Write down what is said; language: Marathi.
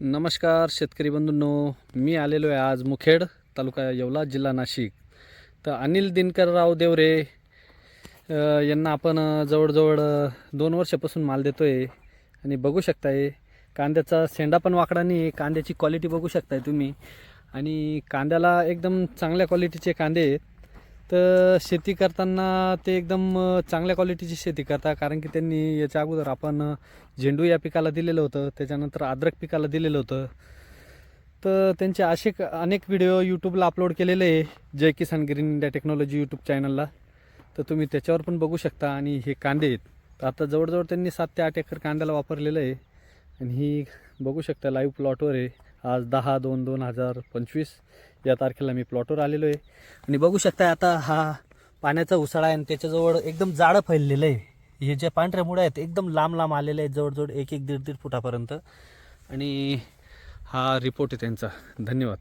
नमस्कार शेतकरी बंधूंनो मी आलेलो आहे आज मुखेड तालुका येवला जिल्हा नाशिक. तर अनिल दिनकरराव देवरे यांना आपण जवळजवळ दोन वर्षापासून माल देतो आहे आणि बघू शकताय कांद्याचा शेंडा पण वाकडा नाही आहे कांद्याची क्वालिटी बघू शकताय तुम्ही. आणि कांद्याला एकदम चांगल्या क्वालिटीचे कांदे आहेत. तर शेती करताना ते एकदम चांगल्या क्वालिटीची शेती करतात कारण की त्यांनी याच्या अगोदर आपण झेंडू या पिकाला दिलेलं होतं. त्याच्यानंतर अद्रक पिकाला दिलेलं होतं. तर त्यांचे असे अनेक व्हिडिओ यूट्यूबला अपलोड केलेले आहे Jai Kisan green India technology YouTube चॅनलला तर तुम्ही त्याच्यावर पण बघू शकता. आणि हे कांदे आहेत. तर आता जवळजवळ त्यांनी सात ते आठ एकर कांद्याला वापरलेलं आहे. आणि ही बघू शकता लाईव्ह प्लॉटवर आहे. आज दहा दोन दोन हजार पंचवीस या तारखेला मी प्लॉटवर आलेलो आहे. आणि बघू शकता आता हा पाण्याचा उसळा आहे आणि त्याच्याजवळ एकदम जाडं फैललेलं आहे. हे जे पांढऱ्या मुळ्या आहेत एकदम लांब लांब आलेले आहेत जवळजवळ एक एक दीड दीड फुटापर्यंत. आणि हा रिपोर्ट आहे त्यांचा. धन्यवाद.